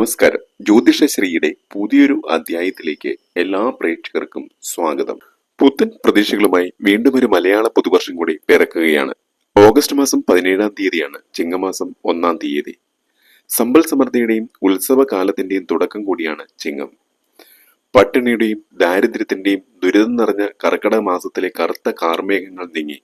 നമസ്കാരം. ജ്യോതിഷശ്രീയുടെ പുതിയൊരു അധ്യായത്തിലേക്ക് എല്ലാ പ്രേക്ഷകർക്കും സ്വാഗതം. പുത്തൻ പ്രതീക്ഷകളുമായി വീണ്ടും ഒരു മലയാള പുതുവർഷം കൂടി പിറക്കുകയാണ്. ഓഗസ്റ്റ് മാസം പതിനേഴാം തീയതിയാണ് ചിങ്ങമാസം ഒന്നാം തീയതി. സമ്പൽ സമൃദ്ധിയുടെയും ഉത്സവകാലത്തിന്റെയും തുടക്കം കൂടിയാണ് ചിങ്ങം. പട്ടിണിയുടെയും ദാരിദ്ര്യത്തിന്റെയും ദുരിതം നിറഞ്ഞ കർക്കിടക മാസത്തിലെ കറുത്ത കാർമേഘങ്ങൾ നീങ്ങി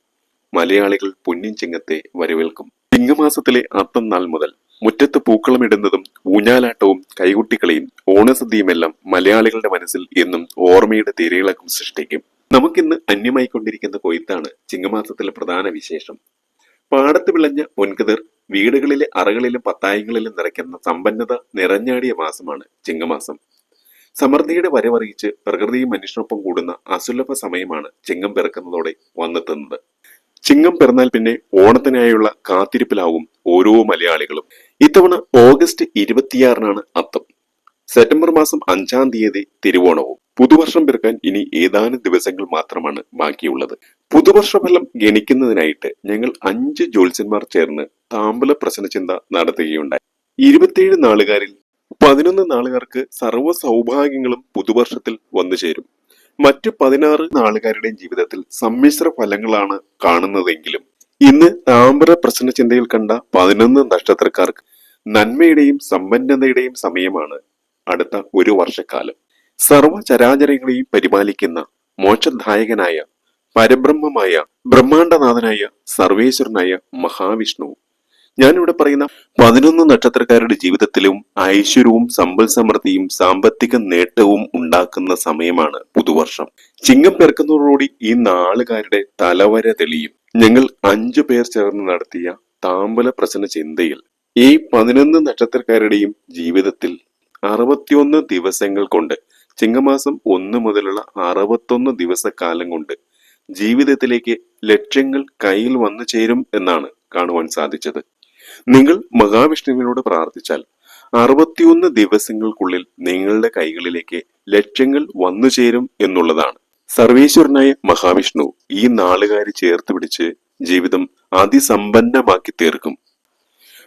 മലയാളികൾ പൊന്നിൻ ചിങ്ങത്തെ വരവേൽക്കും. ചിങ്ങമാസത്തിലെ അത്തം നാൾ മുതൽ മുറ്റത്ത് പൂക്കളമിടുന്നതും ഊഞ്ഞാലാട്ടവും കൈകുട്ടിക്കളിയും ഓണസദ്യയുമെല്ലാം മലയാളികളുടെ മനസ്സിൽ എന്നും ഓർമ്മയുടെ തിരയിളക്കം സൃഷ്ടിക്കും. നമുക്കിന്ന് അന്യമായിക്കൊണ്ടിരിക്കുന്ന കൊയ്ത്താണ് ചിങ്ങമാസത്തിലെ പ്രധാന വിശേഷം. പാടത്ത് വിളഞ്ഞ ഒൻകതിർ വീടുകളിലെ അറകളിലും പത്തായങ്ങളിലും നിറയ്ക്കുന്ന സമ്പന്നത നിറഞ്ഞാടിയ മാസമാണ് ചിങ്ങമാസം. സമൃദ്ധിയുടെ വരവറിയിച്ച് പ്രകൃതിയും മനുഷ്യനൊപ്പം കൂടുന്ന അസുലഭ സമയമാണ് ചിങ്ങം പിറക്കുന്നതോടെ വന്നെത്തുന്നത്. ചിങ്ങം പിറന്നാൽ പിന്നെ ഓണത്തിനായുള്ള കാത്തിരിപ്പിലാവും ഓരോ മലയാളികളും. ഇത്തവണ ഓഗസ്റ്റ് ഇരുപത്തിയാറിനാണ് അത്തം. സെപ്റ്റംബർ മാസം അഞ്ചാം തീയതി തിരുവോണവും. പുതുവർഷം പിറക്കാൻ ഇനി ഏതാനും ദിവസങ്ങൾ മാത്രമാണ് ബാക്കിയുള്ളത്. പുതുവർഷ ഫലം ഗണിക്കുന്നതിനായിട്ട് ഞങ്ങൾ അഞ്ച് ജ്യോത്സ്യന്മാർ ചേർന്ന് താമ്പല പ്രശ്ന ചിന്ത നടത്തുകയുണ്ടായി. ഇരുപത്തിയേഴ് നാളുകാരിൽ പതിനൊന്ന് നാളുകാർക്ക് സർവ സൗഭാഗ്യങ്ങളും പുതുവർഷത്തിൽ വന്നു ചേരും. മറ്റു പതിനാറ് നാളുകാരുടെയും ജീവിതത്തിൽ സമ്മിശ്ര ഫലങ്ങളാണ് കാണുന്നതെങ്കിലും ഇന്ന് താമ്ര പ്രശ്ന ചിന്തയിൽ കണ്ട പതിനൊന്ന് നക്ഷത്രക്കാർക്ക് നന്മയുടെയും സമ്പന്നതയുടെയും സമയമാണ് അടുത്ത ഒരു വർഷക്കാലം. സർവചരാചരങ്ങളെയും പരിപാലിക്കുന്ന മോക്ഷദായകനായ പരബ്രഹ്മമായ ബ്രഹ്മാണ്ടനാഥനായ സർവേശ്വരനായ മഹാവിഷ്ണു ഞാനിവിടെ പറയുന്ന പതിനൊന്ന് നക്ഷത്രക്കാരുടെ ജീവിതത്തിലും ഐശ്വര്യവും സമ്പൽ സമൃദ്ധിയും സാമ്പത്തിക നേട്ടവും ഉണ്ടാക്കുന്ന സമയമാണ് പുതുവർഷം. ചിങ്ങം പിറക്കുന്നതോടുകൂടി ഈ നാളുകാരുടെ തലവര തെളിയും. ഞങ്ങൾ അഞ്ചു പേർ ചേർന്ന് നടത്തിയ താമ്പല പ്രശ്ന ചിന്തയിൽ ഈ പതിനൊന്ന് നക്ഷത്രക്കാരുടെയും ജീവിതത്തിൽ അറുപത്തിയൊന്ന് ദിവസങ്ങൾ കൊണ്ട് ചിങ്ങമാസം ഒന്ന് മുതലുള്ള അറുപത്തൊന്ന് ദിവസക്കാലം കൊണ്ട് ജീവിതത്തിലേക്ക് ലക്ഷ്യങ്ങൾ കയ്യിൽ വന്നു ചേരും എന്നാണ് കാണുവാൻ സാധിച്ചത്. നിങ്ങൾ മഹാവിഷ്ണുവിനോട് പ്രാർത്ഥിച്ചാൽ അറുപത്തിയൊന്ന് ദിവസങ്ങൾക്കുള്ളിൽ നിങ്ങളുടെ കൈകളിലേക്ക് ലക്ഷ്യങ്ങൾ വന്നു ചേരും എന്നുള്ളതാണ്. സർവേശ്വരനായ മഹാവിഷ്ണു ഈ നാളുകാരി ചേർത്ത് പിടിച്ച് ജീവിതം അതിസമ്പന്നമാക്കി തീർക്കും.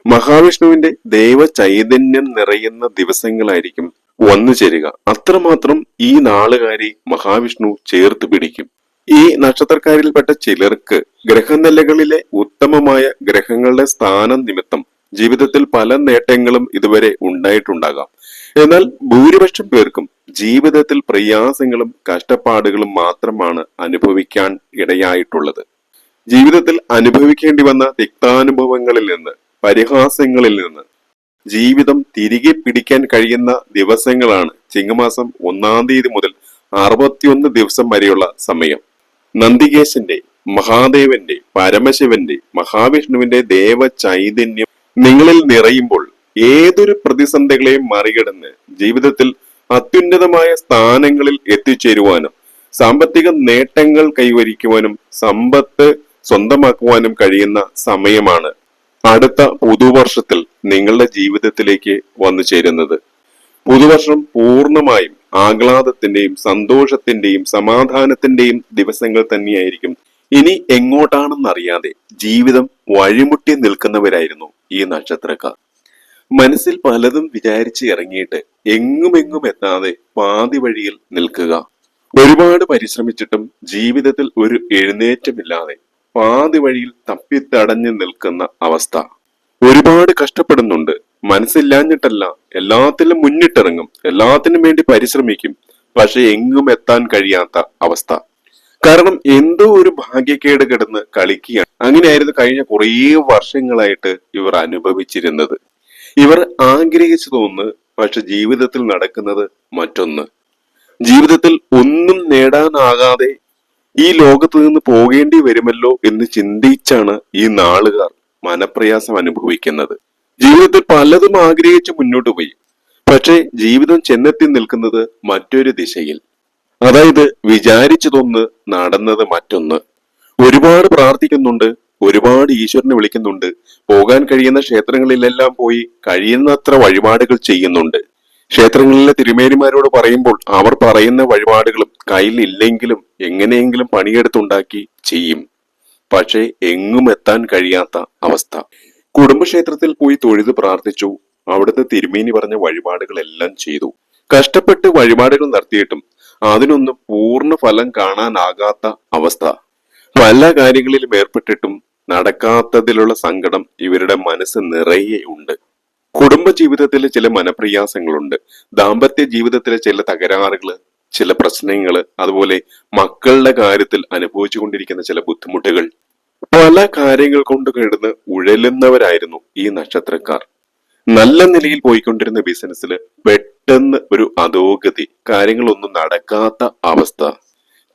മഹാവിഷ്ണുവിന്റെ ദൈവ ചൈതന്യം നിറയുന്ന ദിവസങ്ങളായിരിക്കും വന്നു ചേരുക. അത്രമാത്രം ഈ നാളുകാരി മഹാവിഷ്ണു ചേർത്ത് പിടിക്കും. ഈ നക്ഷത്രക്കാരിൽപ്പെട്ട ചിലർക്ക് ഗ്രഹനിലകളിലെ ഉത്തമമായ ഗ്രഹങ്ങളുടെ സ്ഥാനം നിമിത്തം ജീവിതത്തിൽ പല നേട്ടങ്ങളും ഇതുവരെ ഉണ്ടായിട്ടുണ്ടാകാം. എന്നാൽ ഭൂരിപക്ഷം പേർക്കും ജീവിതത്തിൽ പ്രയാസങ്ങളും കഷ്ടപ്പാടുകളും മാത്രമാണ് അനുഭവിക്കാൻ ഇടയായിട്ടുള്ളത്. ജീവിതത്തിൽ അനുഭവിക്കേണ്ടി വന്ന തിക്താനുഭവങ്ങളിൽ നിന്ന് പരിഹാസങ്ങളിൽ നിന്ന് ജീവിതം തിരികെ പിടിക്കാൻ കഴിയുന്ന ദിവസങ്ങളാണ് ചിങ്ങമാസം ഒന്നാം തീയതി മുതൽ അറുപത്തിയൊന്ന് ദിവസം വരെയുള്ള സമയം. നന്ദികേശന്റെ മഹാദേവന്റെ പരമശിവന്റെ മഹാവിഷ്ണുവിന്റെ ദേവ ചൈതന്യം നിങ്ങളിൽ നിറയുമ്പോൾ ഏതൊരു പ്രതിസന്ധികളെയും മറികടന്ന് ജീവിതത്തിൽ അത്യുന്നതമായ സ്ഥാനങ്ങളിൽ എത്തിച്ചേരുവാനും സാമ്പത്തിക നേട്ടങ്ങൾ കൈവരിക്കുവാനും സമ്പത്ത് സ്വന്തമാക്കുവാനും കഴിയുന്ന സമയമാണ് അടുത്ത പുതുവർഷത്തിൽ നിങ്ങളുടെ ജീവിതത്തിലേക്ക് വന്നു ചേരുന്നത് പുതുവർഷം പൂർണമായും ആഹ്ലാദത്തിന്റെയും സന്തോഷത്തിന്റെയും സമാധാനത്തിന്റെയും ദിവസങ്ങൾ തന്നെയായിരിക്കും. ഇനി എങ്ങോട്ടാണെന്നറിയാതെ ജീവിതം വഴിമുട്ടി നിൽക്കുന്നവരായിരുന്നു ഈ നക്ഷത്രക്കാർ. മനസ്സിൽ പലതും വിചാരിച്ച് ഇറങ്ങിയിട്ട് എങ്ങുമെങ്ങും എത്താതെ പാതി വഴിയിൽ നിൽക്കുക. ഒരുപാട് പരിശ്രമിച്ചിട്ടും ജീവിതത്തിൽ ഒരു എഴുന്നേറ്റമില്ലാതെ പാതി വഴിയിൽ തപ്പിത്തടഞ്ഞു നിൽക്കുന്ന അവസ്ഥ. ഒരുപാട് കഷ്ടപ്പെടുന്നുണ്ട്. മനസ്സില്ലാഞ്ഞിട്ടല്ല. എല്ലാത്തിലും മുന്നിട്ടിറങ്ങും. എല്ലാത്തിനും വേണ്ടി പരിശ്രമിക്കും. പക്ഷെ എങ്ങും എത്താൻ കഴിയാത്ത അവസ്ഥ. കാരണം എന്തോ ഒരു ഭാഗ്യക്കേട് കിടന്ന് കളിക്കുകയാണ്. അങ്ങനെയായിരുന്നു കഴിഞ്ഞ കുറേ വർഷങ്ങളായിട്ട് ഇവർ അനുഭവിച്ചിരുന്നത്. ഇവർ ആഗ്രഹിച്ചു തോന്നുന്നു പക്ഷെ ജീവിതത്തിൽ നടക്കുന്നത് മറ്റൊന്ന്. ജീവിതത്തിൽ ഒന്നും നേടാനാകാതെ ഈ ലോകത്ത് നിന്ന് പോകേണ്ടി വരുമല്ലോ എന്ന് ചിന്തിച്ചാണ് ഈ നാളുകാർ മനപ്രയാസം അനുഭവിക്കുന്നത്. ജീവിതത്തിൽ പലതും ആഗ്രഹിച്ച് മുന്നോട്ട് പോയി. പക്ഷേ ജീവിതം ചെന്നെത്തി നിൽക്കുന്നത് മറ്റൊരു ദിശയിൽ. അതായത് വിചാരിച്ചതൊന്ന് നടന്നത് മറ്റൊന്ന്. ഒരുപാട് പ്രാർത്ഥിക്കുന്നുണ്ട് ഒരുപാട് ഈശ്വരനെ വിളിക്കുന്നുണ്ട് പോകാൻ കഴിയുന്ന ക്ഷേത്രങ്ങളിലെല്ലാം പോയി കഴിയുന്നത്ര വഴിപാടുകൾ ചെയ്യുന്നുണ്ട്. ക്ഷേത്രങ്ങളിലെ തിരുമേനിമാരോട് പറയുമ്പോൾ അവർ പറയുന്ന വഴിപാടുകളും കയ്യിലില്ലെങ്കിലും എങ്ങനെയെങ്കിലും പണിയെടുത്തുണ്ടാക്കി ചെയ്യും. പക്ഷേ എങ്ങും എത്താൻ കഴിയാത്ത അവസ്ഥ. കുടുംബക്ഷേത്രത്തിൽ പോയി തൊഴുത് പ്രാർത്ഥിച്ചു. അവിടുത്തെ തിരുമേനി പറഞ്ഞ വഴിപാടുകളെല്ലാം ചെയ്തു. കഷ്ടപ്പെട്ട് വഴിപാടുകൾ നടത്തിയിട്ടും അതിനൊന്നും പൂർണ ഫലം കാണാനാകാത്ത അവസ്ഥ. പല കാര്യങ്ങളിലും ഏർപ്പെട്ടിട്ടും നടക്കാത്തതിലുള്ള സങ്കടം ഇവരുടെ മനസ്സ് നിറയെ ഉണ്ട്. കുടുംബ ജീവിതത്തിലെ ചില മനപ്രയാസങ്ങളുണ്ട്. ദാമ്പത്യ ജീവിതത്തിലെ ചില തകരാറുകൾ ചില പ്രശ്നങ്ങൾ അതുപോലെ മക്കളുടെ കാര്യത്തിൽ അനുഭവിച്ചുകൊണ്ടിരിക്കുന്ന ചില ബുദ്ധിമുട്ടുകൾ. പല കാര്യങ്ങൾ കൊണ്ട് കിടന്ന് ഉഴലുന്നവരായിരുന്നു ഈ നക്ഷത്രക്കാർ. നല്ല നിലയിൽ പോയിക്കൊണ്ടിരുന്ന ബിസിനസ്സിൽ പെട്ടെന്ന് ഒരു അധോഗതി കാര്യങ്ങളൊന്നും നടക്കാത്ത അവസ്ഥ.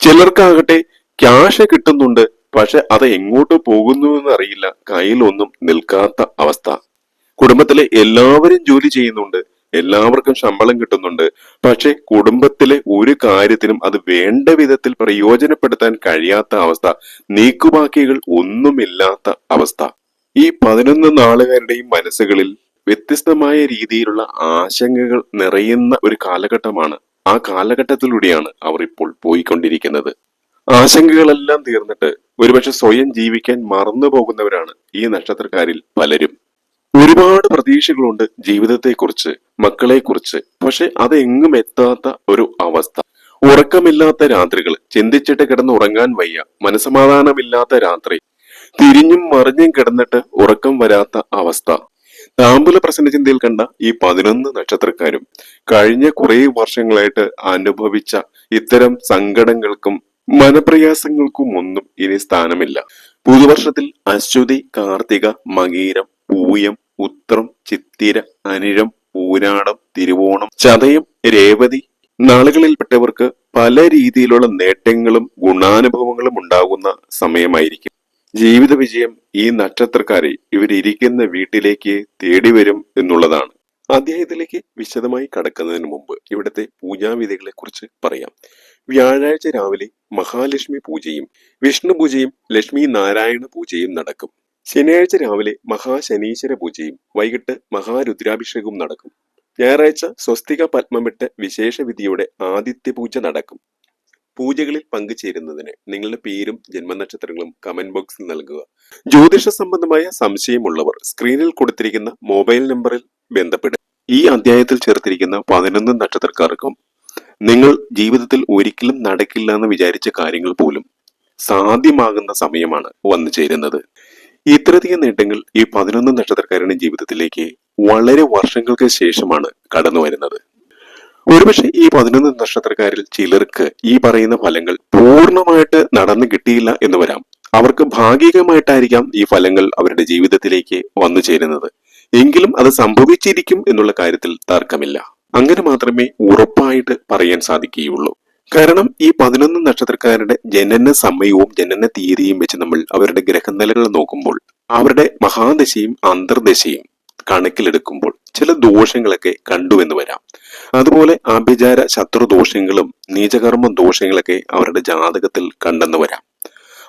ചിലർക്കാകട്ടെ ക്യാഷ് കിട്ടുന്നുണ്ട് പക്ഷെ അത് എങ്ങോട്ട് പോകുന്നു എന്നറിയില്ല കയ്യിലൊന്നും നിൽക്കാത്ത അവസ്ഥ. കുടുംബത്തിലെ എല്ലാവരും ജോലി ചെയ്യുന്നുണ്ട് എല്ലാവർക്കും ശമ്പളം കിട്ടുന്നുണ്ട്. പക്ഷെ കുടുംബത്തിലെ ഒരു കാര്യത്തിനും അത് വേണ്ട വിധത്തിൽ പ്രയോജനപ്പെടുത്താൻ കഴിയാത്ത അവസ്ഥ നീക്കുബാക്കികൾ ഒന്നുമില്ലാത്ത അവസ്ഥ. ഈ പതിനൊന്ന് നാളുകാരുടെയും മനസ്സുകളിൽ വ്യത്യസ്തമായ രീതിയിലുള്ള ആശങ്കകൾ നിറയുന്ന ഒരു കാലഘട്ടമാണ്. ആ കാലഘട്ടത്തിലൂടെയാണ് അവർ ഇപ്പോൾ പോയിക്കൊണ്ടിരിക്കുന്നത്. ആശങ്കകളെല്ലാം തീർന്നിട്ട് ഒരുപക്ഷെ സ്വയം ജീവിക്കാൻ മറന്നു പോകുന്നവരാണ് ഈ നക്ഷത്രക്കാരിൽ പലരും. ഒരുപാട് പ്രതീക്ഷകളുണ്ട് ജീവിതത്തെക്കുറിച്ച്. മക്കളെക്കുറിച്ച്. പക്ഷെ അതെങ്ങും എത്താത്ത ഒരു അവസ്ഥ. ഉറക്കമില്ലാത്ത രാത്രികൾ ചിന്തിച്ചിട്ട് കിടന്ന് ഉറങ്ങാൻ വയ്യ മനസമാധാനമില്ലാത്ത രാത്രി. തിരിഞ്ഞും മറിഞ്ഞും കിടന്നിട്ട് ഉറക്കം വരാത്ത അവസ്ഥ. താമ്പുല പ്രസന്ന ചിന്തയിൽ കണ്ട ഈ പതിനൊന്ന് നക്ഷത്രക്കാരും കഴിഞ്ഞ കുറെ വർഷങ്ങളായിട്ട് അനുഭവിച്ച ഇത്തരം സങ്കടങ്ങൾക്കും മനപ്രയാസങ്ങൾക്കും ഒന്നും ഇനി സ്ഥാനമില്ല. പുതുവർഷത്തിൽ അശ്വതി കാർത്തിക മകീരം പൂയം ഉത്രം ചിത്തിര അനിഴം പൂരാടം തിരുവോണം ചതയം രേവതി നാളുകളിൽപ്പെട്ടവർക്ക് പല രീതിയിലുള്ള നേട്ടങ്ങളും ഗുണാനുഭവങ്ങളും ഉണ്ടാകുന്ന സമയമായിരിക്കും. ജീവിത വിജയം ഈ നക്ഷത്രക്കാരെ ഇവരിയ്ക്കുന്ന വീട്ടിലേക്ക് തേടി വരും എന്നുള്ളതാണ്. അദ്ദേഹത്തിലേക്ക് വിശദമായി കടക്കുന്നതിന് മുമ്പ് ഇവിടുത്തെ പൂജാവിധികളെ കുറിച്ച് പറയാം. വ്യാഴാഴ്ച രാവിലെ മഹാലക്ഷ്മി പൂജയും വിഷ്ണു പൂജയും ലക്ഷ്മി നാരായണ പൂജയും നടക്കും. ശനിയാഴ്ച രാവിലെ മഹാശനീശ്വര പൂജയും വൈകിട്ട് മഹാരുദ്രാഭിഷേകവും നടക്കും. ഞായറാഴ്ച സ്വസ്തിക പത്മമിട്ട് വിശേഷ വിധിയുടെ ആദിത്യ പൂജ നടക്കും. പൂജകളിൽ പങ്കുചേരുന്നതിന് നിങ്ങളുടെ പേരും ജന്മനക്ഷത്രങ്ങളും കമന്റ് ബോക്സിൽ നൽകുക. ജ്യോതിഷ സംബന്ധമായ സംശയമുള്ളവർ സ്ക്രീനിൽ കൊടുത്തിരിക്കുന്ന മൊബൈൽ നമ്പറിൽ ബന്ധപ്പെടുക. ഈ അധ്യായത്തിൽ ചേർത്തിരിക്കുന്ന പതിനൊന്ന് നക്ഷത്രക്കാർക്കും നിങ്ങൾ ജീവിതത്തിൽ ഒരിക്കലും നടക്കില്ല എന്ന് വിചാരിച്ച കാര്യങ്ങൾ പോലും സാധ്യമാകുന്ന സമയമാണ് വന്നു ചേരുന്നത് ഇത്രയധികം നേട്ടങ്ങൾ ഈ പതിനൊന്ന് നക്ഷത്രക്കാരുടെ ജീവിതത്തിലേക്ക് വളരെ വർഷങ്ങൾക്ക് ശേഷമാണ് കടന്നു വരുന്നത്. ഒരുപക്ഷെ ഈ പതിനൊന്ന് നക്ഷത്രക്കാരിൽ ചിലർക്ക് ഈ പറയുന്ന ഫലങ്ങൾ പൂർണമായിട്ട് നടന്നു കിട്ടിയില്ല എന്ന് വരാം. അവർക്ക് ഭാഗികമായിട്ടായിരിക്കാം ഈ ഫലങ്ങൾ അവരുടെ ജീവിതത്തിലേക്ക് വന്നു ചേരുന്നത്. എങ്കിലും അത് സംഭവിച്ചിരിക്കും എന്നുള്ള കാര്യത്തിൽ തർക്കമില്ല. അങ്ങനെ മാത്രമേ ഉറപ്പായിട്ട് പറയാൻ സാധിക്കുകയുള്ളൂ. കാരണം ഈ പതിനൊന്ന് നക്ഷത്രക്കാരുടെ ജനന സമയവും ജനന തീയതിയും വെച്ച് നമ്മൾ അവരുടെ ഗ്രഹനിലകൾ നോക്കുമ്പോൾ അവരുടെ മഹാദശയും അന്തർദശയും കണക്കിലെടുക്കുമ്പോൾ ചില ദോഷങ്ങളൊക്കെ കണ്ടുവെന്ന് വരാം. അതുപോലെ ആഭിചാര ശത്രു ദോഷങ്ങളും നീചകർമ്മ ദോഷങ്ങളൊക്കെ അവരുടെ ജാതകത്തിൽ കണ്ടെന്ന് വരാം.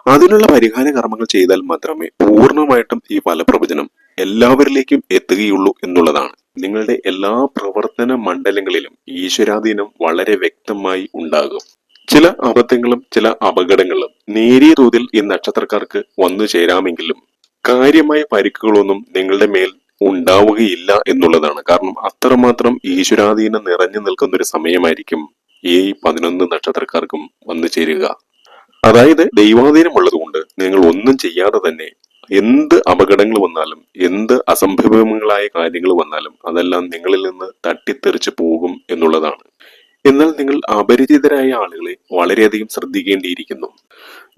അതിനുള്ള പരിഹാര കർമ്മങ്ങൾ ചെയ്താൽ മാത്രമേ പൂർണമായിട്ടും ഈ ഫലപ്രവചനം എല്ലാവരിലേക്കും എത്തുകയുള്ളൂ എന്നുള്ളതാണ്. നിങ്ങളുടെ എല്ലാ പ്രവർത്തന മണ്ഡലങ്ങളിലും ഈശ്വരാധീനം വളരെ വ്യക്തമായി ഉണ്ടാകും. ചില അബദ്ധങ്ങളും ചില അപകടങ്ങളും നേരിയ തോതിൽ ഈ നക്ഷത്രക്കാർക്ക് വന്നു ചേരാമെങ്കിലും കാര്യമായ പരിക്കുകളൊന്നും നിങ്ങളുടെ മേൽ ഉണ്ടാവുകയില്ല എന്നുള്ളതാണ്. കാരണം അത്രമാത്രം ഈശ്വരാധീനം നിറഞ്ഞു നിൽക്കുന്ന ഒരു സമയമായിരിക്കും ഈ പതിനൊന്ന് നക്ഷത്രക്കാർക്കും വന്നു ചേരുക. അതായത് ദൈവാധീനമുള്ളത് കൊണ്ട് നിങ്ങൾ ഒന്നും ചെയ്യാതെ തന്നെ എന്ത് അപകടങ്ങൾ വന്നാലും എന്ത് അസംഭവങ്ങളായ കാര്യങ്ങൾ വന്നാലും അതെല്ലാം നിങ്ങളിൽ നിന്ന് തട്ടിത്തെറിച്ച് പോകും എന്നുള്ളതാണ്. എന്നാൽ നിങ്ങൾ അപരിചിതരായ ആളുകളെ വളരെയധികം ശ്രദ്ധിക്കേണ്ടിയിരിക്കുന്നു.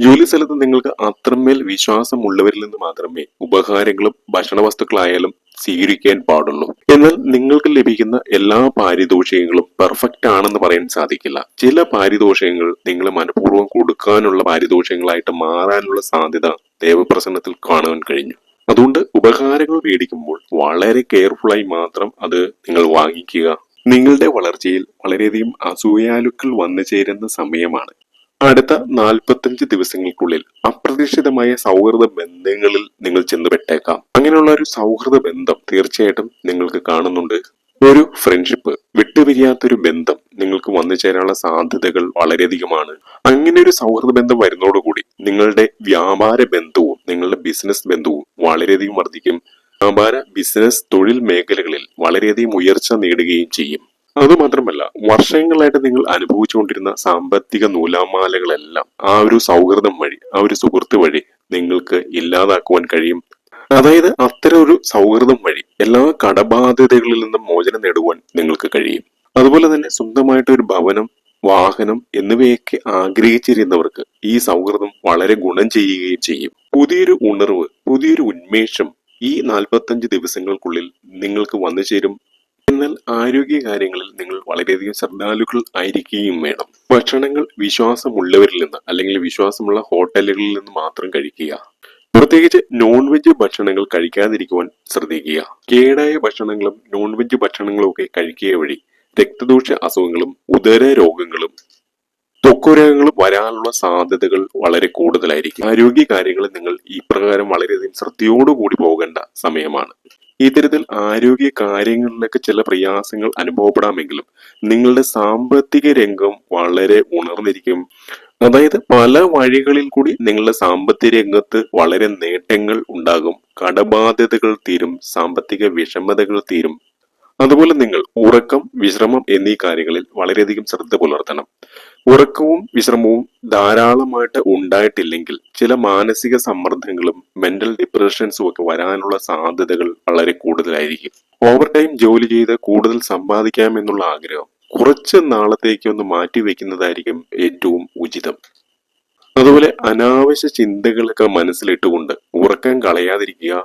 ജോലി സ്ഥലത്ത് നിങ്ങൾക്ക് അത്രമേൽ വിശ്വാസമുള്ളവരിൽ നിന്ന് മാത്രമേ ഉപഹാരങ്ങളും ഭക്ഷണ വസ്തുക്കളായാലും സ്വീകരിക്കാൻ പാടുള്ളൂ. എന്നാൽ നിങ്ങൾക്ക് ലഭിക്കുന്ന എല്ലാ പാരിതോഷികങ്ങളും പെർഫെക്റ്റ് ആണെന്ന് പറയാൻ സാധിക്കില്ല. ചില പാരിതോഷികങ്ങൾ നിങ്ങൾ മനഃപൂർവം കൊടുക്കാനുള്ള പാരിതോഷികങ്ങളായിട്ട് മാറാനുള്ള സാധ്യത ദേവപ്രസന്നത്തിൽ കാണുവാൻ കഴിഞ്ഞു. അതുകൊണ്ട് ഉപകാരങ്ങൾ മേടിക്കുമ്പോൾ വളരെ കെയർഫുള്ളായി മാത്രം അത് നിങ്ങൾ വാങ്ങിക്കുക. നിങ്ങളുടെ വളർച്ചയിൽ വളരെയധികം അസൂയാലുക്കൾ വന്നു ചേരുന്ന സമയമാണ്. അടുത്ത നാൽപ്പത്തഞ്ച് ദിവസങ്ങൾക്കുള്ളിൽ അപ്രതീക്ഷിതമായ സൗഹൃദ ബന്ധങ്ങളിൽ നിങ്ങൾ ചെന്നുപെട്ടേക്കാം അങ്ങനെയുള്ള ഒരു സൗഹൃദ ബന്ധം തീർച്ചയായിട്ടും നിങ്ങൾക്ക് കാണുന്നുണ്ട്. ഒരു ഫ്രണ്ട്ഷിപ്പ് വിട്ടുപിരിയാത്തൊരു ബന്ധം നിങ്ങൾക്ക് വന്നു ചേരാനുള്ള സാധ്യതകൾ വളരെയധികമാണ്. അങ്ങനെ ഒരു സൗഹൃദ ബന്ധം വരുന്നതോടുകൂടി നിങ്ങളുടെ വ്യാപാര ബന്ധവും നിങ്ങളുടെ ബിസിനസ് ബന്ധവും വളരെയധികം വർദ്ധിക്കും. വ്യാപാര ബിസിനസ് തൊഴിൽ മേഖലകളിൽ വളരെയധികം ഉയർച്ച നേടുകയും ചെയ്യും. അതുമാത്രമല്ല വർഷങ്ങളായിട്ട് നിങ്ങൾ അനുഭവിച്ചുകൊണ്ടിരുന്ന സാമ്പത്തിക നൂലാമാലകളെല്ലാം ആ ഒരു സൗഹൃദം വഴി ആ ഒരു സുഹൃത്ത് വഴി നിങ്ങൾക്ക് ഇല്ലാതാക്കുവാൻ കഴിയും. അതായത് അത്തരം ഒരു സൗഹൃദം വഴി എല്ലാ കടബാധ്യതകളിൽ നിന്നും മോചനം നേടുവാൻ നിങ്ങൾക്ക് കഴിയും. അതുപോലെ തന്നെ സ്വന്തമായിട്ട് ഒരു ഭവനം വാഹനം എന്നിവയൊക്കെ ആഗ്രഹിച്ചിരുന്നവർക്ക് ഈ സൗഹൃദം വളരെ ഗുണം ചെയ്യുകയും ചെയ്യും. പുതിയൊരു ഉണർവ് പുതിയൊരു ഉന്മേഷം ഈ നാൽപ്പത്തഞ്ച് ദിവസങ്ങൾക്കുള്ളിൽ നിങ്ങൾക്ക് വന്നു ചേരും എന്നാൽ ആരോഗ്യ കാര്യങ്ങളിൽ നിങ്ങൾ വളരെയധികം ശ്രദ്ധാലുക്കൾ ആയിരിക്കുകയും വേണം. ഭക്ഷണങ്ങൾ വിശ്വാസമുള്ളവരിൽ നിന്ന് അല്ലെങ്കിൽ വിശ്വാസമുള്ള ഹോട്ടലുകളിൽ നിന്ന് മാത്രം കഴിക്കുക. പ്രത്യേകിച്ച് നോൺ വെജ് ഭക്ഷണങ്ങൾ കഴിക്കാതിരിക്കുവാൻ ശ്രദ്ധിക്കുക. കേടായ ഭക്ഷണങ്ങളും നോൺ വെജ് ഭക്ഷണങ്ങളും ഒക്കെ കഴിക്കുക വഴി രക്തദോഷ അസുഖങ്ങളും ഉദര രോഗങ്ങളും ത്വക്കുരോഗങ്ങളും വരാനുള്ള സാധ്യതകൾ വളരെ കൂടുതലായിരിക്കും. ആരോഗ്യ കാര്യങ്ങളിൽ നിങ്ങൾ ഈ പ്രകാരം വളരെയധികം ശ്രദ്ധയോടുകൂടി പോകേണ്ട സമയമാണ്. ഇത്തരത്തിൽ ആരോഗ്യ കാര്യങ്ങളിലൊക്കെ ചില പ്രയാസങ്ങൾ അനുഭവപ്പെടാമെങ്കിലും നിങ്ങളുടെ സാമ്പത്തിക രംഗം വളരെ ഉണർന്നിരിക്കും. അതായത് പല വഴികളിൽ കൂടി നിങ്ങളുടെ സാമ്പത്തിക രംഗത്ത് വളരെ നേട്ടങ്ങൾ ഉണ്ടാകും. കടബാധ്യതകൾ തീരും സാമ്പത്തിക വിഷമതകൾ തീരും. അതുപോലെ നിങ്ങൾ ഉറക്കം വിശ്രമം എന്നീ കാര്യങ്ങളിൽ വളരെയധികം ശ്രദ്ധ പുലർത്തണം. ഉറക്കവും വിശ്രമവും ധാരാളമായിട്ട് ഉണ്ടായിട്ടില്ലെങ്കിൽ ചില മാനസിക സമ്മർദ്ദങ്ങളും മെന്റൽ ഡിപ്രഷൻസും ഒക്കെ വരാനുള്ള സാധ്യതകൾ വളരെ കൂടുതലായിരിക്കും. ഓവർ ടൈം ജോലി ചെയ്ത് കൂടുതൽ സമ്പാദിക്കാമെന്നുള്ള ആഗ്രഹം കുറച്ച് നാളത്തേക്ക് ഒന്ന് വെക്കുന്നതായിരിക്കും ഏറ്റവും ഉചിതം. അതുപോലെ അനാവശ്യ ചിന്തകളൊക്കെ മനസ്സിലിട്ടുകൊണ്ട് ഉറക്കം കളയാതിരിക്കുക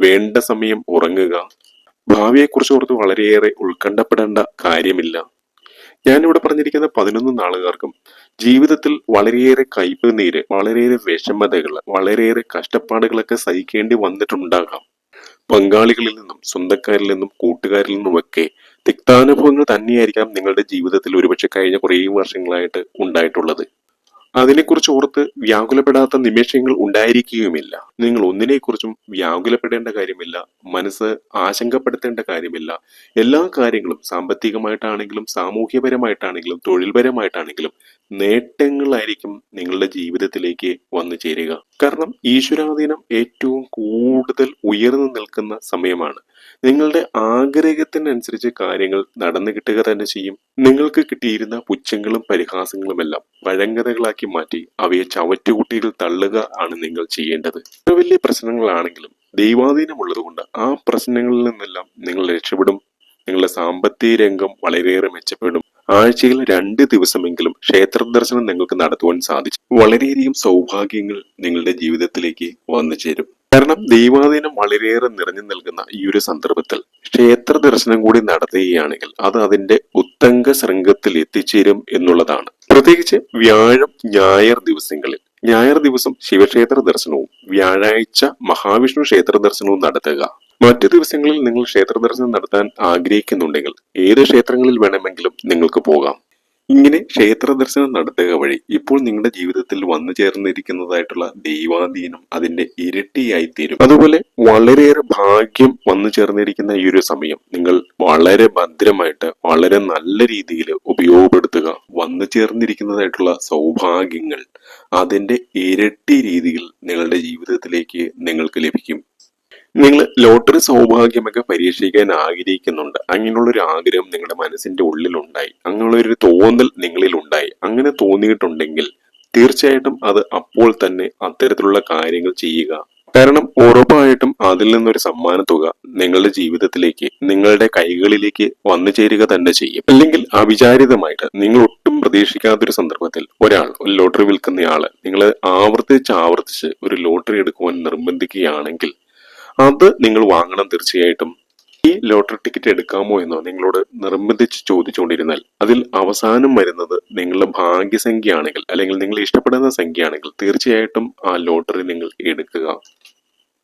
വേണ്ട സമയം ഉറങ്ങുക ഭാവിയെക്കുറിച്ച് ഓർത്ത് വളരെയേറെ ഉത്കണ്ഠപ്പെടേണ്ട കാര്യമില്ല. ഞാനിവിടെ പറഞ്ഞിരിക്കുന്ന പതിനൊന്ന് നാളുകാർക്കും ജീവിതത്തിൽ വളരെയേറെ കയ്പ് നീര് വളരെയേറെ വിഷമതകൾ വളരെയേറെ കഷ്ടപ്പാടുകളൊക്കെ സഹിക്കേണ്ടി വന്നിട്ടുണ്ടാകാം. പങ്കാളികളിൽ നിന്നും സ്വന്തക്കാരിൽ നിന്നും കൂട്ടുകാരിൽ നിന്നുമൊക്കെ തിക്താനുഭവങ്ങൾ തന്നെയായിരിക്കാം നിങ്ങളുടെ ജീവിതത്തിൽ ഒരുപക്ഷെ കഴിഞ്ഞ കുറേ വർഷങ്ങളായിട്ട് ഉണ്ടായിട്ടുള്ളത്. അതിനെക്കുറിച്ച് ഓർത്ത് വ്യാകുലപ്പെടാത്ത നിമിഷങ്ങൾ ഉണ്ടായിരിക്കുകയുമില്ല. നിങ്ങൾ ഒന്നിനെക്കുറിച്ചും വ്യാകുലപ്പെടേണ്ട കാര്യമില്ല മനസ്സ് ആശങ്കപ്പെടുത്തേണ്ട കാര്യമില്ല. എല്ലാ കാര്യങ്ങളും സാമ്പത്തികമായിട്ടാണെങ്കിലും സാമൂഹ്യപരമായിട്ടാണെങ്കിലും തൊഴിൽപരമായിട്ടാണെങ്കിലും നേട്ടങ്ങളായിരിക്കും നിങ്ങളുടെ ജീവിതത്തിലേക്ക് വന്നു ചേരുക. കാരണം ഈശ്വരാധീനം ഏറ്റവും കൂടുതൽ ഉയർന്നു നിൽക്കുന്ന സമയമാണ്. നിങ്ങളുടെ ആഗ്രഹത്തിനനുസരിച്ച് കാര്യങ്ങൾ നടന്നു കിട്ടുക തന്നെ ചെയ്യും. നിങ്ങൾക്ക് കിട്ടിയിരുന്ന പുച്ഛങ്ങളും പരിഹാസങ്ങളുമെല്ലാം പഴങ്കഥകളാക്കി മാറ്റി അവയെ ചവറ്റുകുട്ടിയിൽ തള്ളുക ആണ് നിങ്ങൾ ചെയ്യേണ്ടത്. വലിയ പ്രശ്നങ്ങളാണെങ്കിലും ദൈവാധീനമുള്ളതുകൊണ്ട് ആ പ്രശ്നങ്ങളിൽ നിന്നെല്ലാം നിങ്ങൾ രക്ഷപ്പെടും. നിങ്ങളുടെ സാമ്പത്തിക രംഗം വളരെയേറെ മെച്ചപ്പെടും. ആഴ്ചയിൽ രണ്ട് ദിവസമെങ്കിലും ക്ഷേത്ര ദർശനം നിങ്ങൾക്ക് നടത്തുവാൻ സാധിച്ചു. വളരെയധികം സൗഭാഗ്യങ്ങൾ നിങ്ങളുടെ ജീവിതത്തിലേക്ക് വന്നു ചേരും. കാരണം ദൈവാധീനം വളരെയേറെ നിറഞ്ഞു നിൽക്കുന്ന ഈ ഒരു സന്ദർഭത്തിൽ ക്ഷേത്ര ദർശനം കൂടി നടത്തുകയാണെങ്കിൽ അത് അതിന്റെ ഉത്തങ്ക ശൃംഗത്തിൽ എത്തിച്ചേരും എന്നുള്ളതാണ്. പ്രത്യേകിച്ച് വ്യാഴം ഞായർ ദിവസങ്ങളിൽ ഞായർ ദിവസം ശിവക്ഷേത്ര ദർശനവും വ്യാഴാഴ്ച മഹാവിഷ്ണു ക്ഷേത്ര ദർശനവും നടത്തുക. മറ്റു ദിവസങ്ങളിൽ നിങ്ങൾ ക്ഷേത്ര ദർശനം നടത്താൻ ആഗ്രഹിക്കുന്നുണ്ടെങ്കിൽ ഏത് ക്ഷേത്രങ്ങളിൽ വേണമെങ്കിലും നിങ്ങൾക്ക് പോകാം. ഇങ്ങനെ ക്ഷേത്ര ദർശനം നടത്തുക വഴി ഇപ്പോൾ നിങ്ങളുടെ ജീവിതത്തിൽ വന്നു ചേർന്നിരിക്കുന്നതായിട്ടുള്ള ദൈവാധീനം അതിന്റെ ഇരട്ടിയായി തീരും അതുപോലെ വളരെയേറെ ഭാഗ്യം വന്നു ചേർന്നിരിക്കുന്ന ഈ ഒരു സമയം നിങ്ങൾ വളരെ ഭദ്രമായിട്ട് വളരെ നല്ല രീതിയിൽ ഉപയോഗപ്പെടുത്തുക. വന്നു ചേർന്നിരിക്കുന്നതായിട്ടുള്ള സൗഭാഗ്യങ്ങൾ അതിന്റെ ഇരട്ടി രീതിയിൽ നിങ്ങളുടെ ജീവിതത്തിലേക്ക് നിങ്ങൾക്ക് ലഭിക്കും. നിങ്ങൾ ലോട്ടറി സൗഭാഗ്യമൊക്കെ പരീക്ഷിക്കാൻ ആഗ്രഹിക്കുന്നുണ്ട്. അങ്ങനെയുള്ള ഒരു ആഗ്രഹം നിങ്ങളുടെ മനസ്സിന്റെ ഉള്ളിലുണ്ടായി. അങ്ങനെയുള്ള ഒരു തോന്നൽ നിങ്ങളിൽ ഉണ്ടായി അങ്ങനെ തോന്നിയിട്ടുണ്ടെങ്കിൽ തീർച്ചയായിട്ടും അത് അപ്പോൾ തന്നെ അത്തരത്തിലുള്ള കാര്യങ്ങൾ ചെയ്യുക. കാരണം ഉറപ്പായിട്ടും അതിൽ നിന്നൊരു സമ്മാന തുക നിങ്ങളുടെ ജീവിതത്തിലേക്ക് നിങ്ങളുടെ കൈകളിലേക്ക് വന്നു ചേരുക തന്നെ ചെയ്യും. അല്ലെങ്കിൽ അവിചാരിതമായിട്ട് നിങ്ങൾ ഒട്ടും പ്രതീക്ഷിക്കാത്തൊരു സന്ദർഭത്തിൽ ഒരാൾ ഒരു ലോട്ടറി വിൽക്കുന്നയാൾ നിങ്ങളെ ആവർത്തിച്ച് ആവർത്തിച്ച് ഒരു ലോട്ടറി എടുക്കുവാൻ നിർബന്ധിക്കുകയാണെങ്കിൽ അത് നിങ്ങൾ വാങ്ങണം തീർച്ചയായിട്ടും. ഈ ലോട്ടറി ടിക്കറ്റ് എടുക്കാമോ എന്ന് നിങ്ങളോട് നിർബന്ധിച്ച് ചോദിച്ചുകൊണ്ടിരുന്നാൽ അതിൽ അവസാനം വരുന്നത് നിങ്ങളുടെ ഭാഗ്യസംഖ്യ ആണെങ്കിൽ അല്ലെങ്കിൽ നിങ്ങൾ ഇഷ്ടപ്പെടുന്ന സംഖ്യ ആണെങ്കിൽ തീർച്ചയായിട്ടും ആ ലോട്ടറി നിങ്ങൾ എടുക്കുക.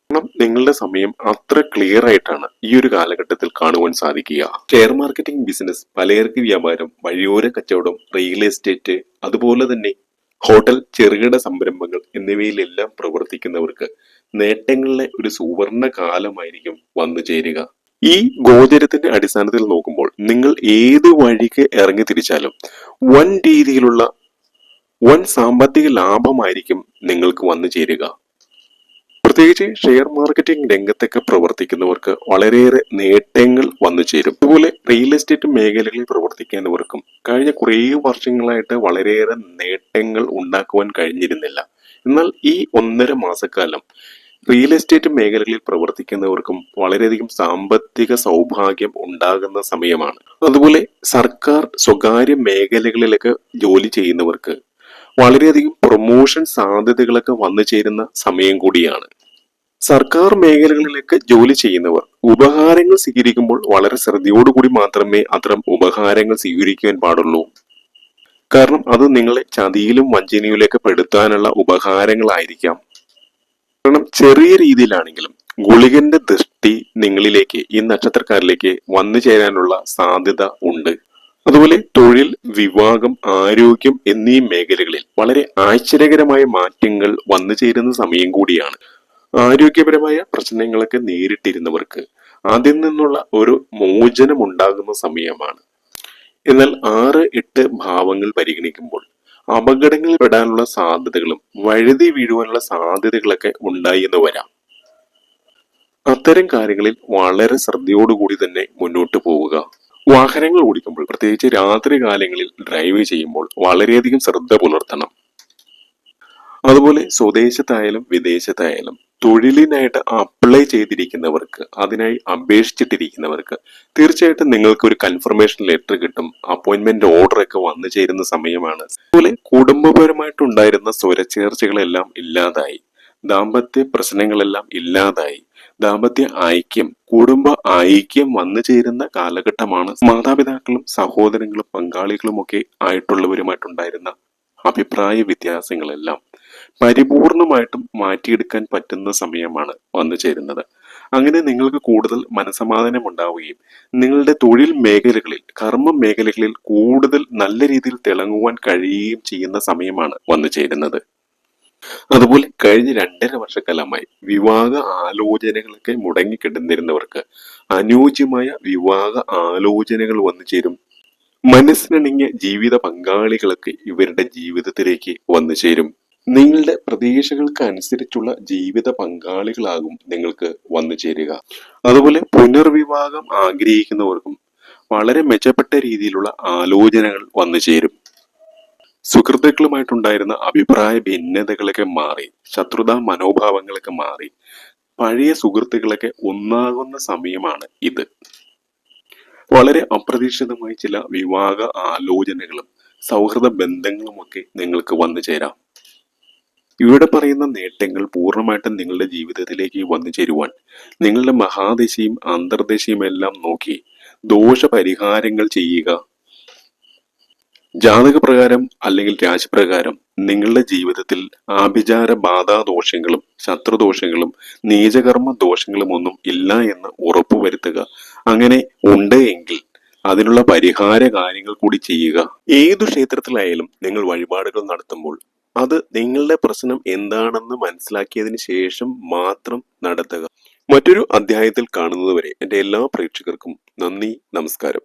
കാരണം നിങ്ങളുടെ സമയം അത്ര ക്ലിയർ ആയിട്ടാണ് ഈ ഒരു കാലഘട്ടത്തിൽ കാണുവാൻ സാധിക്കുക. ഷെയർ മാർക്കറ്റിംഗ് ബിസിനസ് പലചരക്ക് വ്യാപാരം വഴിയോര കച്ചവടം റിയൽ എസ്റ്റേറ്റ് അതുപോലെ തന്നെ ഹോട്ടൽ ചെറുകിട സംരംഭങ്ങൾ എന്നിവയിലെല്ലാം പ്രവർത്തിക്കുന്നവർക്ക് നേട്ടങ്ങളിലെ ഒരു സുവർണ കാലമായിരിക്കും വന്നു ചേരുക. ഈ ഗോചരത്തിന്റെ അടിസ്ഥാനത്തിൽ നോക്കുമ്പോൾ നിങ്ങൾ ഏത് വഴിക്ക് ഇറങ്ങി തിരിച്ചാലും വൻ രീതിയിലുള്ള വൻ സാമ്പത്തിക ലാഭമായിരിക്കും നിങ്ങൾക്ക് വന്നു ചേരുക. പ്രത്യേകിച്ച് ഷെയർ മാർക്കറ്റിംഗ് രംഗത്തൊക്കെ പ്രവർത്തിക്കുന്നവർക്ക് വളരെയേറെ നേട്ടങ്ങൾ വന്നു ചേരും. അതുപോലെ റിയൽ എസ്റ്റേറ്റ് മേഖലകളിൽ പ്രവർത്തിക്കുന്നവർക്കും കഴിഞ്ഞ കുറേ വർഷങ്ങളായിട്ട് വളരെയേറെ നേട്ടങ്ങൾ ഉണ്ടാക്കുവാൻ കഴിഞ്ഞിരുന്നില്ല. എന്നാൽ ഈ ഒന്നര മാസക്കാലം റിയൽ എസ്റ്റേറ്റ് മേഖലകളിൽ പ്രവർത്തിക്കുന്നവർക്കും വളരെയധികം സാമ്പത്തിക സൗഭാഗ്യം ഉണ്ടാകുന്ന സമയമാണ്. അതുപോലെ സർക്കാർ സ്വകാര്യ മേഖലകളിലൊക്കെ ജോലി ചെയ്യുന്നവർക്ക് വളരെയധികം പ്രൊമോഷൻ സാധ്യതകളൊക്കെ വന്നു ചേരുന്ന സമയം കൂടിയാണ്. സർക്കാർ മേഖലകളിലേക്ക് ജോലി ചെയ്യുന്നവർ ഉപഹാരങ്ങൾ സ്വീകരിക്കുമ്പോൾ വളരെ ശ്രദ്ധയോടുകൂടി മാത്രമേ അത്തരം ഉപഹാരങ്ങൾ സ്വീകരിക്കുവാൻ പാടുള്ളൂ. കാരണം അത് നിങ്ങളെ ചതിയിലും വഞ്ചനയിലേക്ക് പെടുത്താനുള്ള ഉപകാരങ്ങളായിരിക്കാം. കാരണം ചെറിയ രീതിയിലാണെങ്കിലും ഗുളികന്റെ ദൃഷ്ടി നിങ്ങളിലേക്ക് ഈ നക്ഷത്രക്കാരിലേക്ക് വന്നു ചേരാനുള്ള സാധ്യത ഉണ്ട്. അതുപോലെ തൊഴിൽ വിവാഹം ആരോഗ്യം എന്നീ മേഖലകളിൽ വളരെ ആശ്ചര്യകരമായ മാറ്റങ്ങൾ വന്നു ചേരുന്ന സമയം കൂടിയാണ്. ആരോഗ്യപരമായ പ്രശ്നങ്ങളൊക്കെ നേരിട്ടിരുന്നവർക്ക് അതിൽ നിന്നുള്ള ഒരു മോചനം ഉണ്ടാകുന്ന സമയമാണ്. എന്നാൽ ആറ് എട്ട് ഭാവങ്ങൾ പരിഗണിക്കുമ്പോൾ അപകടങ്ങളിൽ പെടാനുള്ള സാധ്യതകളും വഴുതി വീഴുവാനുള്ള സാധ്യതകളൊക്കെ ഉണ്ടായി എന്ന് വരാം. അത്തരം കാര്യങ്ങളിൽ വളരെ ശ്രദ്ധയോടുകൂടി തന്നെ മുന്നോട്ട് പോവുക. വാഹനങ്ങൾ ഓടിക്കുമ്പോൾ പ്രത്യേകിച്ച് രാത്രി കാലങ്ങളിൽ ഡ്രൈവ് ചെയ്യുമ്പോൾ വളരെയധികം ശ്രദ്ധ പുലർത്തണം. അതുപോലെ സ്വദേശത്തായാലും വിദേശത്തായാലും തൊഴിലിനായിട്ട് അപ്ലൈ ചെയ്തിരിക്കുന്നവർക്ക് അതിനായി അപേക്ഷിച്ചിട്ടിരിക്കുന്നവർക്ക് തീർച്ചയായിട്ടും നിങ്ങൾക്ക് ഒരു കൺഫർമേഷൻ ലെറ്റർ കിട്ടും. അപ്പോയിന്റ്മെന്റ് ഓർഡർ ഒക്കെ വന്നു ചേരുന്ന സമയമാണ്. അതുപോലെ കുടുംബപരമായിട്ടുണ്ടായിരുന്ന സ്വരച്ചേർച്ചകളെല്ലാം ഇല്ലാതായി. ദാമ്പത്യ പ്രശ്നങ്ങളെല്ലാം ഇല്ലാതായി. ദാമ്പത്യ ഐക്യം കുടുംബ ഐക്യം വന്നു ചേരുന്ന കാലഘട്ടമാണ് മാതാപിതാക്കളും സഹോദരങ്ങളും പങ്കാളികളും ഒക്കെ ആയിട്ടുള്ളവരുമായിട്ടുണ്ടായിരുന്ന അഭിപ്രായ വ്യത്യാസങ്ങളെല്ലാം പരിപൂർണമായിട്ടും മാറ്റിയെടുക്കാൻ പറ്റുന്ന സമയമാണ് വന്നു ചേരുന്നത്. അങ്ങനെ നിങ്ങൾക്ക് കൂടുതൽ മനസമാധാനം ഉണ്ടാവുകയും നിങ്ങളുടെ തൊഴിൽ മേഖലകളിൽ കർമ്മ മേഖലകളിൽ കൂടുതൽ നല്ല രീതിയിൽ തിളങ്ങുവാൻ കഴിയുകയും ചെയ്യുന്ന സമയമാണ് വന്നു ചേരുന്നത്. അതുപോലെ കഴിഞ്ഞ രണ്ടര വർഷക്കാലമായി വിവാഹ ആലോചനകളൊക്കെ മുടങ്ങിക്കിടന്നിരുന്നവർക്ക് അനുയോജ്യമായ വിവാഹ ആലോചനകൾ വന്നു ചേരും. മനസ്സിനണിഞ്ഞ ജീവിത പങ്കാളികളൊക്കെ ഇവരുടെ ജീവിതത്തിലേക്ക് വന്നു ചേരും. നിങ്ങളുടെ പ്രതീക്ഷകൾക്ക് അനുസരിച്ചുള്ള ജീവിത പങ്കാളികളാകും നിങ്ങൾക്ക് വന്നു ചേരുക. അതുപോലെ പുനർവിവാഹം ആഗ്രഹിക്കുന്നവർക്കും വളരെ മെച്ചപ്പെട്ട രീതിയിലുള്ള ആലോചനകൾ വന്നു ചേരും. സുഹൃത്തുക്കളുമായിട്ടുണ്ടായിരുന്ന അഭിപ്രായ ഭിന്നതകളൊക്കെ മാറി ശത്രുതാ മനോഭാവങ്ങളൊക്കെ മാറി പഴയ സുഹൃത്തുക്കളൊക്കെ ഒന്നാകുന്ന സമയമാണ് ഇത്. വളരെ അപ്രതീക്ഷിതമായി ചില വിവാഹ ആലോചനകളും സൗഹൃദ ബന്ധങ്ങളുമൊക്കെ നിങ്ങൾക്ക് വന്നു ചേരാം. ഇവിടെ പറയുന്ന നേട്ടങ്ങൾ പൂർണമായിട്ടും നിങ്ങളുടെ ജീവിതത്തിലേക്ക് വന്നു ചേരുവാൻ നിങ്ങളുടെ മഹാദശയും അന്തർദശയും എല്ലാം നോക്കി ദോഷപരിഹാരങ്ങൾ ചെയ്യുക. ജാതകപ്രകാരം അല്ലെങ്കിൽ രാശിപ്രകാരം നിങ്ങളുടെ ജീവിതത്തിൽ ആഭിചാര ബാധാദോഷങ്ങളും ശത്രുദോഷങ്ങളും നീചകർമ്മ ദോഷങ്ങളും ഒന്നും ഇല്ല എന്ന് ഉറപ്പുവരുത്തുക. അങ്ങനെ ഉണ്ട് എങ്കിൽ അതിനുള്ള പരിഹാര കാര്യങ്ങൾ കൂടി ചെയ്യുക. ഏതു ക്ഷേത്രത്തിലായാലും നിങ്ങൾ വഴിപാടുകൾ നടത്തുമ്പോൾ അത് നിങ്ങളുടെ പ്രശ്നം എന്താണെന്ന് മനസ്സിലാക്കിയതിന് ശേഷം മാത്രം നടത്തുക. മറ്റൊരു അധ്യായത്തിൽ കാണുന്നതുവരെ എന്റെ എല്ലാ പ്രേക്ഷകർക്കും നന്ദി നമസ്കാരം.